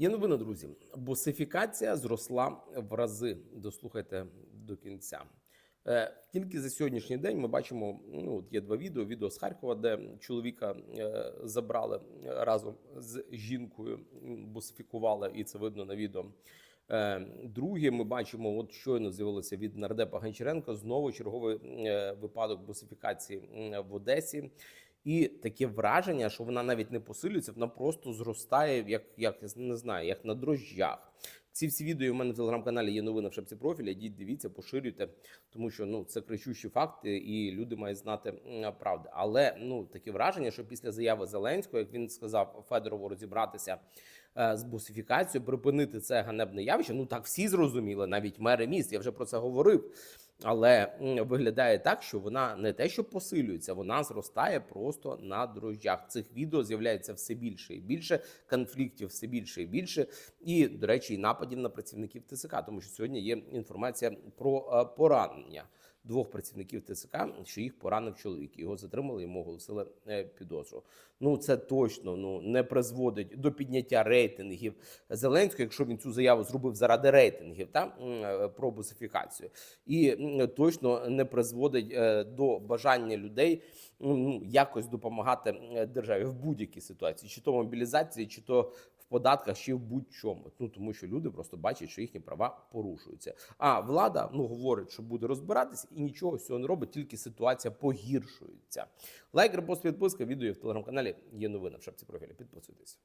Є новина, друзі. Босифікація зросла в рази. Дослухайте до кінця. Е, Тільки за сьогоднішній день ми бачимо, ну от є два відео: відео з Харкова, де чоловіка е, забрали разом з жінкою, босифікували, і це видно на відео. Е, Друге, ми бачимо, от щойно з'явилося від нардепа Гончаренка знову черговий е, випадок босифікації в Одесі. І таке враження, що вона навіть не посилюється, вона просто зростає, як, як не знаю, як на дрожжах. Ці всі відео у мене в телеграм-каналі є новини в шапці профіля. Йдіть, дивіться, поширюйте, тому що ну це кричущі факти, і люди мають знати правду. Але ну таке враження, що після заяви Зеленського, як він сказав Федорову розібратися з босифікацією, припинити це ганебне явище. Ну так всі зрозуміли, навіть мери міст. Я вже про це говорив. Але виглядає так, що вона не те, що посилюється, вона зростає просто на дрожжах. Цих відео з'являється все більше і більше конфліктів, все більше і більше. І, до речі, і нападів на працівників ТЦК, тому що сьогодні є інформація про е, поранення двох працівників ТЦК, що їх поранив чоловік. Його затримали, йому оголосили е, підозру. Ну це точно ну не призводить до підняття рейтингів Зеленського, якщо він цю заяву зробив заради рейтингів та е, про босифікацію, і точно не призводить е, до бажання людей ну якось допомагати державі в будь-якій ситуації, чи то мобілізації, чи то податках, чи в будь-чому. Ну тому що люди просто бачать, що їхні права порушуються. А влада ну говорить, що буде розбиратися, і нічого з цього не робить, тільки ситуація погіршується. Лайк, репост, підписка, відео в телеграм-каналі. Є новина в шапці профіля. Підписуйтесь.